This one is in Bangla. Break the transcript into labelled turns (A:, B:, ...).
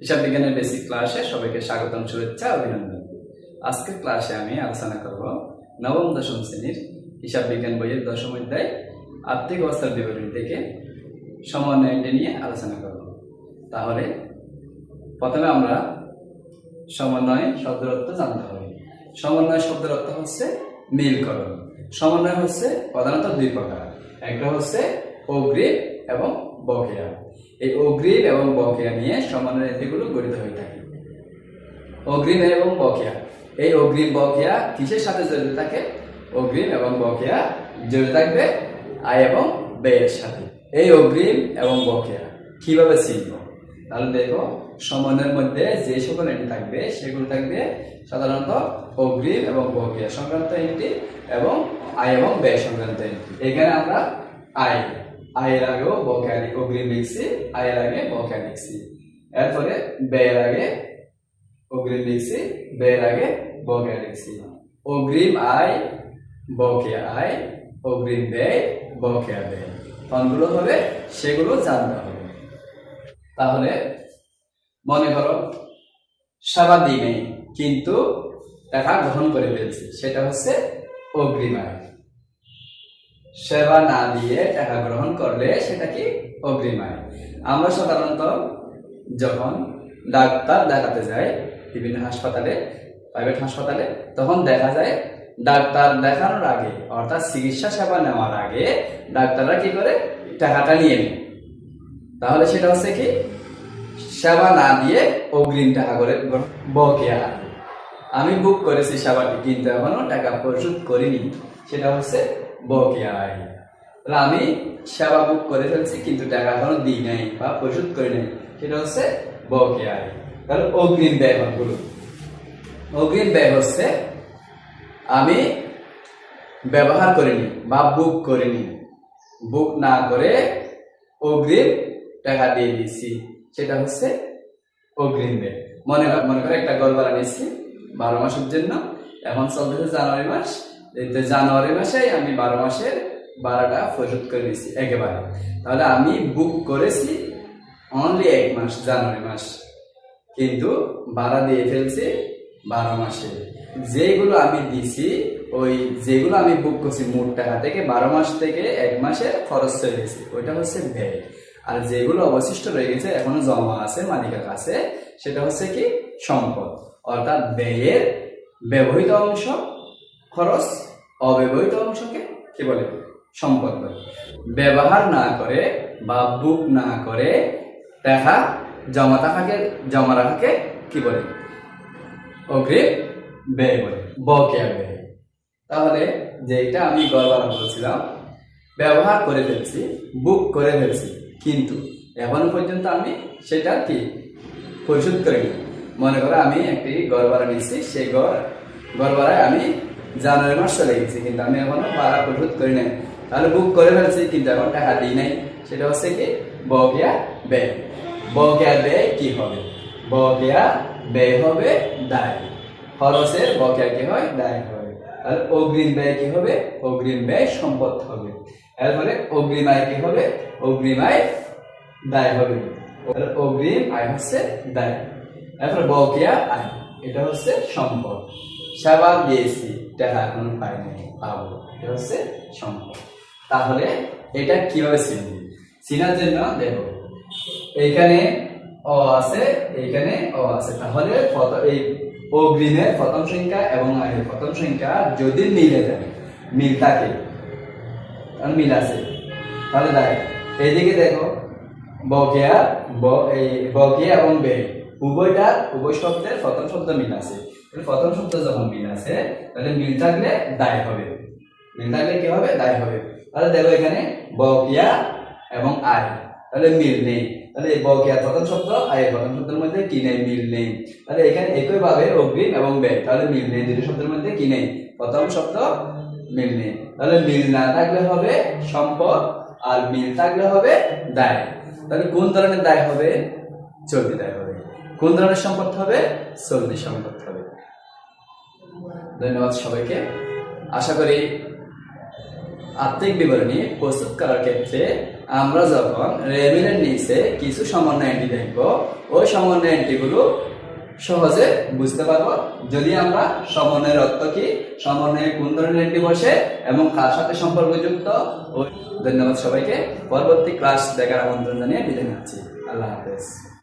A: হিসাব বিজ্ঞানের বেসিক ক্লাসে সবাইকে স্বাগতম, শুভেচ্ছা, অভিনন্দন। আজকের ক্লাসে আমি আলোচনা করব নবম, দশম শ্রেণির হিসাব বিজ্ঞান বইয়ের দশম অধ্যায় আর্থিক অবস্থার বিবরণী থেকে সমন্বয়টি নিয়ে আলোচনা করব। তাহলে প্রথমে আমরা সমন্বয় শব্দের অর্থ জানতে হবে। সমন্বয় শব্দের অর্থ হচ্ছে মিলকরণ। সমন্বয় হচ্ছে প্রধানত দুই প্রকার। একটা হচ্ছে অগ্রিম এবং বকেয়া। এই অগ্রিম এবং বকেয়া নিয়ে সমন্বয় নীতিগুলো গঠিত হয়ে থাকে। অগ্রিম এবং বকেয়া। এই অগ্রিম বকেয়া কিসের সাথে জড়িত থাকে? অগ্রিম এবং বকেয়া জড়িত থাকবে আয় এবং ব্যয়ের সাথে। এই অগ্রিম এবং বকেয়া কীভাবে চিনব তাহলে দেখো সমন্বয়ের মধ্যে যে সকল এন্ট্রি থাকবে, সেগুলো থাকবে সাধারণত অগ্রিম এবং বকেয়া সংক্রান্ত এন্ট্রি এবং আয় এবং ব্যয় সংক্রান্ত এন্ট্রি এখানে আমরা আয় আয়ের আগেও বকেয়া লি- অগ্রিম লিখছি আয়ের আগে বকেয়া লিখছি এরপরে ব্যয়ের আগে অগ্রিম লিখছি ব্যয়ের আগে বকেয়া লিখছি অগ্রিম আয় বকেয়া আয় অগ্রিম ব্যয় বকেয়া ব্যয় কোনগুলো হবে সেগুলো জানতে হবে তাহলে মনে করো সেবা দিই নেই কিন্তু টাকা গ্রহণ করে ফেলছি সেটা হচ্ছে অগ্রিম আয় সেবা না দিয়ে টাকা গ্রহণ করলে সেটা কি অগ্রিম আয়? আমরা সাধারণত যখন ডাক্তার দেখাতে যাই, বিভিন্ন হাসপাতালে প্রাইভেট হাসপাতালে, তখন দেখা যায় ডাক্তার দেখানোর আগে, অর্থাৎ চিকিৎসা সেবা নেওয়ার আগে ডাক্তাররা কি করে? টাকাটা নিয়ে নেয়। তাহলে সেটা হচ্ছে কি? সেবা না দিয়ে অগ্রিম টাকা করে বকেয়া। আমি বুক করেছি সেবাটি, কিন্তু এখনও টাকা পরিশোধ করিনি। সেটা হচ্ছে বকেয়া তাহলে আমি সেবা বুক করে ফেলছি, কিন্তু টাকা এখনও দিই নাই বা পরিশোধ করি নাই। সেটা হচ্ছে বকেয়া আয়। তাহলে অগ্রিম ব্যয় হলো অগ্রিম ব্যয় হচ্ছে আমি ব্যবহার করিনি বা বুক করিনি। বুক না করে অগ্রিম টাকা দিয়ে দিচ্ছি সেটা হচ্ছে অগ্রিম ব্যয়। মনে মনে করে একটা গড় নিচ্ছি বারো মাসের জন্য। এখন চলতেছে জানুয়ারি মাস। জানুয়ারি মাসে আমি বারো মাসের ভাড়াটা পরিশোধ করে দিচ্ছি একেবারে। তাহলে আমি বুক করেছি অনলি এক মাস, জানুয়ারি মাস। কিন্তু ভাড়া দিয়ে ফেলছি বারো মাসে। যেগুলো আমি দিছি, ওই যেগুলো আমি বুক করছি মোট টাকা থেকে, বারো মাস থেকে এক মাসে খরচ চলে গেছে। ওইটা হচ্ছে ব্যয় আর যেগুলো অবশিষ্ট রয়ে গেছে, এখনও জমা আছে মালিকের কাছে সেটা হচ্ছে কি সম্পদ। অর্থাৎ ব্যয়ের ব্যবহৃত অংশ খরচ অব্যবহৃত অংশকে কি বলে? সম্পদ বলে। ব্যবহার না করে বা বুক না করে টাকা জমা টাকাকে জমা রাখাকে কি বলে? অগ্রিম ব্যয় বলে, বকেয়া ব্যয়। তাহলে যেটা আমি গড়বাড়া বলছিলাম, ব্যবহার করে ফেলছি, বুক করে ফেলছি, কিন্তু এখনও পর্যন্ত আমি সেটা কি পরিশোধ করিনি। মনে করো আমি একটি গড় ভাড়া নিচ্ছি সেই গড় গড় ভাড়ায় আমি জানুয়ারি মাস চলে গেছে কিন্তু আমি এখনও ভাড়া পরিশোধ করি নাই। তাহলে বুক করে ফেলছি, কিন্তু এখন টাকা দিই নাই। সেটা হচ্ছে কি? বকেয়া ব্যয় বকেয়া ব্যয় কি হবে? বকেয়া ব্যয় হবে দায় খরচের বকেয়া কি হয়? দায় হবে আর অগ্রিম ব্যয় কি হবে? অগ্রিম ব্যয় সম্পদ হবে। এরপরে অগ্রিম আয় কি হবে? অগ্রিম আয় দায় হবে। অগ্রিম আয় হচ্ছে দায় এরপর বকেয়া আয় এটা হচ্ছে সম্পদ। সেবা দিয়েছি। টাকা এখন পাই নাই পাবো। এটা হচ্ছে সম্পদ। তাহলে এটা কীভাবে চিনবি চিনার জন্য দেখো, এইখানে অ আছে, এইখানে অ আছে। তাহলে এই অগ্রিমের প্রথম সংখ্যা এবং আয়ের প্রথম সংখ্যা যদি মিলে যায় মিল থাকে মিল আছে। তাহলে দেখ, এইদিকে দেখো, বকেয়া, ব- এই বকেয়া এবং ব্যয় উভয়টা উভয় শব্দের প্রথম শব্দ মিল আছে। প্রথম শব্দ যখন মিল আছে, তাহলে মিল থাকলে দায় হবে। মিল থাকলে কি হবে? দায় হবে। তাহলে দেখো এখানে বকেয়া এবং আয়। তাহলে মিল নেই। তাহলে এই বকেয়ার প্রথম শব্দ আয়ের প্রথম শব্দের মধ্যে কি নেই? মিল নেই। তাহলে এখানে একইভাবে অগ্রিম এবং ব্যয়। তাহলে মিল নেই। দুটি শব্দের মধ্যে কি নেই? প্রথম শব্দ মিল নেই। তাহলে মিল না থাকলে হবে সম্পদ আর মিল থাকলে হবে দায়। তাহলে কোন ধরনের দায় হবে? চলতি দায় হবে। কোন ধরনের সম্পদ হবে? চলতি সম্পদ হবে। ধন্যবাদ সবাইকে। আশা করি আত্মিক বিবরণী প্রস্তুত করার ক্ষেত্রে আমরা যখন রেমিলের নিচে কিছু সমন্বয় এন্ট্রি দেখব, ওই সমন্বয় এন্ট্রিগুলো সহজে বুঝতে পারব যদি আমরা সমন্বয়ের অর্থ কি, সমন্বয়ে কোন ধরনের এন্ট্রি বসে এবং কার সাথে সম্পর্কযুক্ত। ধন্যবাদ সবাইকে। পরবর্তী ক্লাস দেখার আমন্ত্রণ জানিয়ে বিদায় নিচ্ছি। আল্লাহ হাফেজ।